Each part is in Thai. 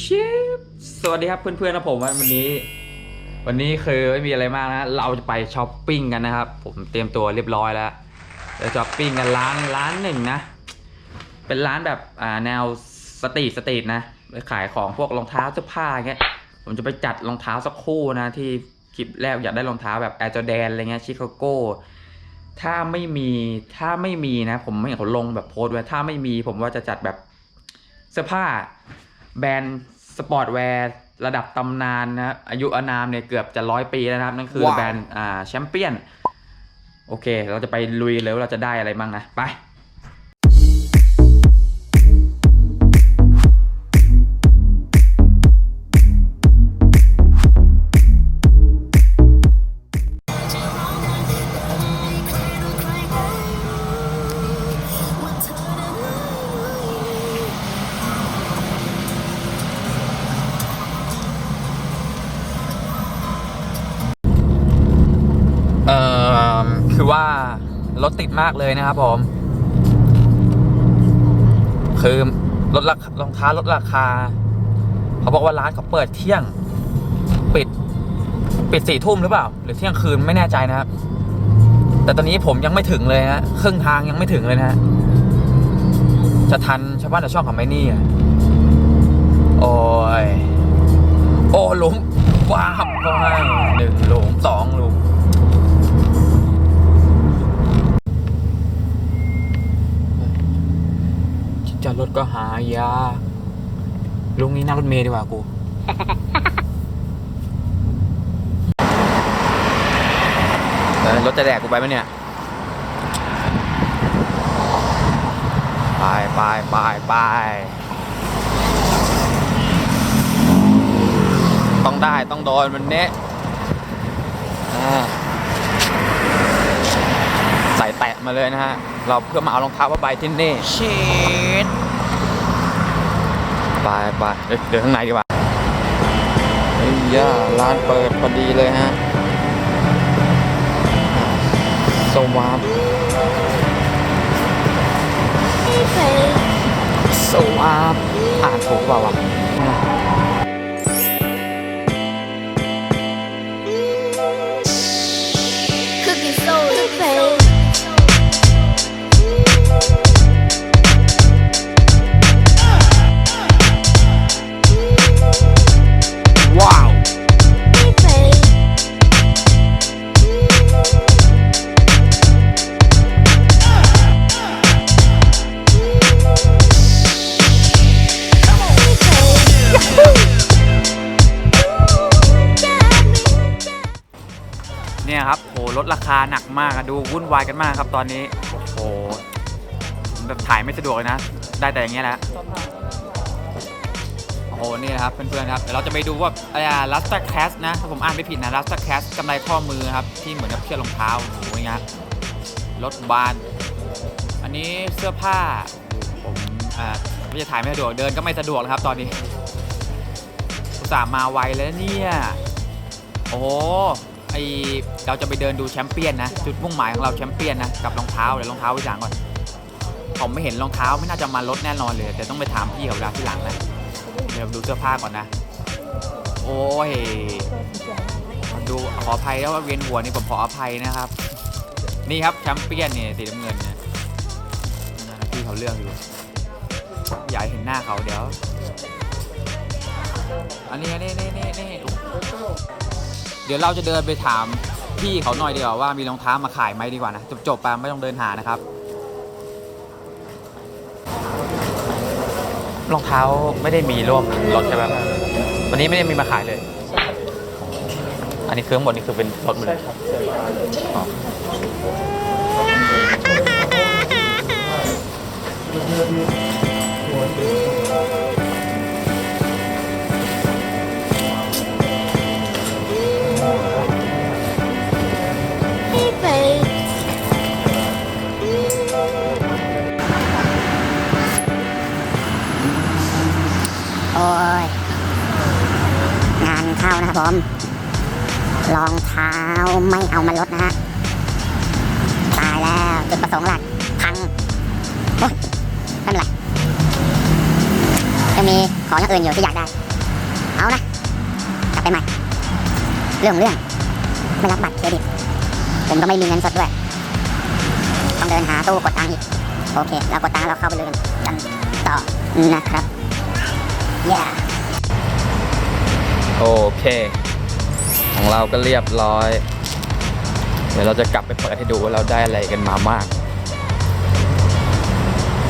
ชิปสวัสดีครับเพื่อนๆนะผมวันนี้ วันนี้คือไม่มีอะไรมากนะเราจะไปช้อปปิ้งกันนะครับ ผมเตรียมตัวเรียบร้อยแล้วจะช้อปปิ้งกันร้านร้านหนึ่งนะ เป็นร้านแบบอ่าแนวสตรีทสตรีทนะไปขายของพวกรองเท้าเสื้อผ้าเงี้ยผมจะไปจัดรองเท้าสักคู่นะที่คลิปแรกอยากได้รองเท้าแบบแอร์จอแดนอะไรเงี้ยชิคาโก้ถ้าไม่มีถ้าไม่มีนะ ผมไม่เห็นเขาลงแบบโพสต์ไว้ถ้าไม่มีผมว่าจะจัดแบบเสื้อผ้า แบรนด์สปอร์ตแวร์ระดับตำนานนะครับอายุอานามเนี่ยเกือบจะร้อยปีแล้วนะครับ นั่นคือว้าวแบรนด์อ่าแชมเปี้ยน โอเค เราจะไปลุยเลยว่าเราจะได้อะไรบ้างนะ ไป ว่ารถติดมากเลยนะครับผม คือลดราคารองเท้าลดราคา เขาบอกว่าร้านเขาเปิดเที่ยง ปิด ปิดสี่ทุ่มหรือเปล่า หรือเที่ยงคืนไม่แน่ใจนะครับ แต่ตอนนี้ผมยังไม่ถึงเลยนะครึ่งทางยังไม่ถึงเลยนะฮะจะทันชาวบ้านชาวช่องของไมเนี่อะโอ้ยโอ้หลุมว้าบก็ให้หนึ่งหลุมสองหลุม ก็หายากลุงนี้นั่งรถเมย์ดีกว่ากูเออรถจะแดกกูไปไหมเนี่ย ไปไปไปไปต้องได้ต้องโดนมันเนี้ยอ่าใส่แตะมาเลยนะฮะ เราเพื่อมาเอารองเท้าผ้าใบที่นี่ชีด ไปไปเอ้ยเดินข้างในดีกว่าเฮ้ยย่าร้านเปิดพอดีเลยฮะสวาปสวาปอ่านถูกเปล่าวะ เนี่ยครับโหลดราคาหนักมากดูวุ่นวายกันมากครับตอนนี้โอ้โหแบบถ่ายไม่สะดวกเลยนะ ได้แต่อย่างเงี้ยแหละโอ้โหนี่นะครับเพื่อนๆครับเดี๋ยวเราจะไปดูว่าอะไรอะลัสตาแคสนะถ้าผมอ่านไม่ผิดนะลัสตาแคสกำไรข้อมือครับที่เหมือนกับเชือกรองเท้าโอ้โหอย่างเงี้ยรถบานอันนี้เสื้อผ้าผมอ่าไม่จะถ่ายไม่สะดวกเดินก็ไม่สะดวกนะครับ ตอนนี้อุตส่าห์มาไวแล้วเนี่ยโอ้โห ไอเราจะไปเดินดูแชมเปี้ยนนะ จุดมุ่งหมายของเราแชมเปี้ยนนะ กับรองเท้าเดี๋ยวรองเท้าไปสั่งก่อน ผมไม่เห็นรองเท้าไม่น่าจะมาลดแน่นอนเลยแต่ต้องไปถามพี่เขาเวลาที่หลังนะ เดี๋ยวดูเสื้อผ้าก่อนนะ โอ้ยดูขออภัยแล้วว่าเวียนหัวนี่ผมขออภัยนะครับ นี่ครับแชมเปี้ยนเนี่ยสีน้ำเงินเนี่ยนั่นนะพี่เขาเลือกอยู่อยาให้เห็นหน้าเขาเดี๋ยว อันนี้นี่นี่นี่นี่ เดี๋ยวเราจะเดินไปถามพี่เขาหน่อยดีกว่าว่ามีรองเท้ามาขายไหมดีกว่านะจบจบๆไปไม่ต้องเดินหานะครับ รองเท้าไม่ได้มีร่วมรถใช่ไหมวันนี้ไม่ได้มีมาขายเลย อันนี้เครื่องหมดนี่คือเป็นรถหมดเลยอ๋อ มรองเท้าไม่เอามาลดนะฮะตายแล้วจุดประสงค์หลักพังโอ้ยไม่เป็นไรยังมีของอย่างอื่นอยู่ที่อยากได้ เอานะกลับไปใหม่ เรื่องเรื่องไม่รับบัตรเครดิต ผมก็ไม่มีเงินสดด้วย ต้องเดินหาตู้กดตังค์อีก โอเค เรากดตังค์เราเข้าไปเลยกันต่อนะครับ yeah โอเค ของเราก็เรียบร้อย เดี๋ยวเราจะกลับไปเปิดให้ดูว่าเราได้อะไรกันมามาก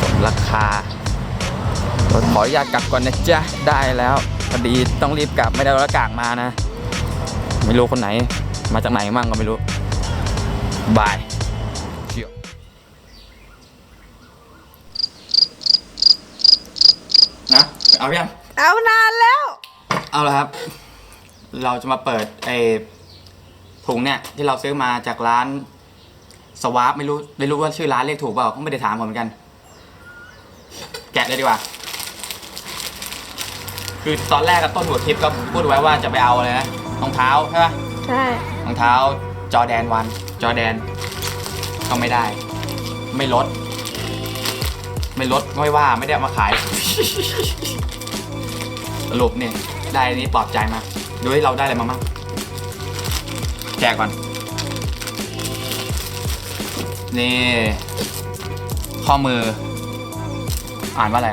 สมราคาเราขออนุญาตกลับก่อนนะจ๊ะ ได้แล้วพอดีต้องรีบกลับไม่ได้เอาหน้ากากมานะ ไม่รู้คนไหน มาจากไหนมั่งก็ไม่รู้ บายเชียวนะเอายังเอานานแล้ว เอาละครับ เราจะมาเปิดไอ้ถุงเนี่ยที่เราซื้อมาจากร้านสวาปไม่รู้ไม่รู้ว่าชื่อร้านเรียกถูกเปล่าก็ไม่ได้ถามผมเหมือนกัน แกะเลยดีกว่า คือตอนแรกกับต้นหัวคลิปก็พูดไว้ว่าจะไปเอาอะไรนะรองเท้าใช่ปะใช่รองเท้าจอแดนวันจอแดน ก็ไม่ได้ ไม่ลด ไม่ลดไม่ว่าไม่ได้เอามาขาย สรุปเนี่ยได้อันนี้ปลอบใจมาก ดูให้เราได้อะไรมาบ้างแจกก่อน นี่ ข้อมือ อ่านว่าอะไร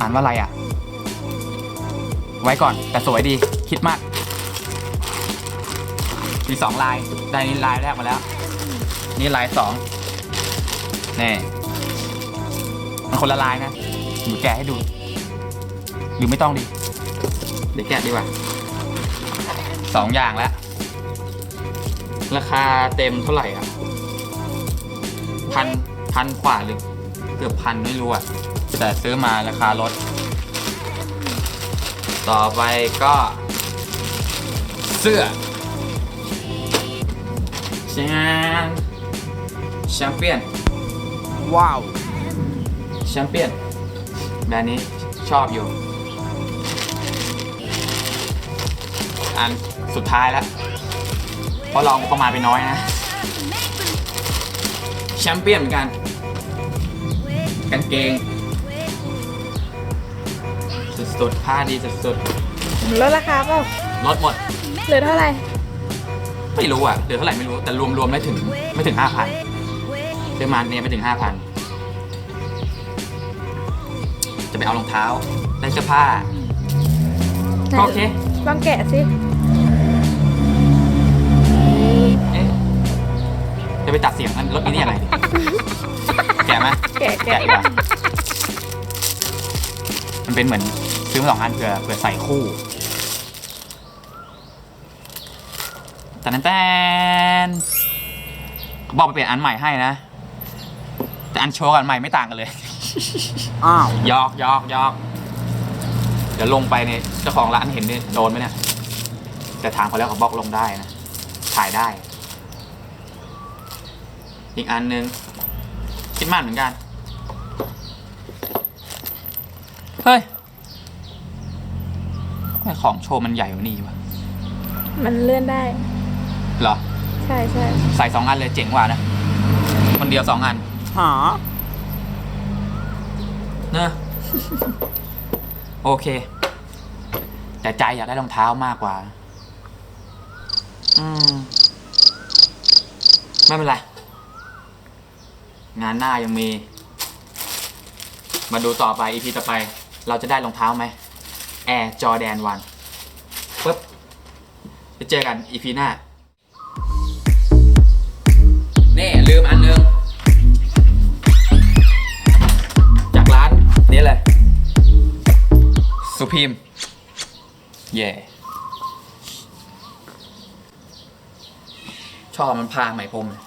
อ่านว่าอะไรอะ ไว้ก่อนแต่สวยดี คิดมาก มีสองลาย ได้นี้ลายแรกมาแล้ว นี่ลายสองนี่มันคนละลายนะหนูแกะให้ดู หรือไม่ต้องดี เดี๋ยวแกะดีกว่าสองอย่างแล้ว ราคาเต็มเท่าไหร่อะพันพันกว่าหรือเกือบพันไม่รู้อะ แต่ซื้อมาราคาลด ต่อไปก็ เสื้อแชมแชมเปี้ยน ว้าว แชมเปี้ยนแบรนด์นี้ชอบอยู่ อันสุดท้ายแล้วเพราะเราประมาณไปน้อยนะ แชมเปี้ยนเหมือนกันกางเกง สุดๆ ผ้าดีสุดลดราคาเปล่าๆลดหมด เหลือเท่าไหร่ ไม่รู้อะเหลือเท่าไหร่ไม่รู้แต่รวมๆไม่ถึงไม่ถึงห้าพันซื้อมาเนี่ยไม่ถึงห้าพันจะไปเอารองเท้าได้เสื้อผ้าก็โอเค ลองแกะสิเอ๊ะจะไปตัดเสียงมันรถนี้นี่อะไรดิแกะไหมแกะแกะแกะดีกว่ามันเป็นเหมือนซื้อมาสองอันเผื่อเผื่อใส่คู่แต่นั้นแตนเขาบอกไปเปลี่ยนอันใหม่ให้นะ แต่อันโชว์กับอันใหม่ไม่ต่างกันเลย อ้าวยอกยอกยอก เดี๋ยวลงไปเนี่ยเจ้าของร้านเห็นเนี่ยโดนไหมเนี่ยแต่ถามเขาแล้วเขาบอกลงได้นะถ่ายได้ อีกอันหนึ่งคิดมากเหมือนกัน เฮ้ยทำไมของโชว์มันใหญ่กว่านี้วะมันเลื่อนได้ เหรอ ใช่ใช่ใส่สองอันเลยเจ๋งกว่านะ คนเดียวสองอันหอเนอะโอเค แต่ใจอยากได้รองเท้ามากกว่า อืม ไม่เป็นไร งานหน้ายังมี มาดูต่อไปอีพีต่อไป เราจะได้รองเท้าไหม Air Jordan 1ปึ๊บไปเจอกันอีพีหน้า นี่ ลืมอันนึง จากร้านนี้เลย สุพีม แย่ ชอบมันพาไหมพรมเลย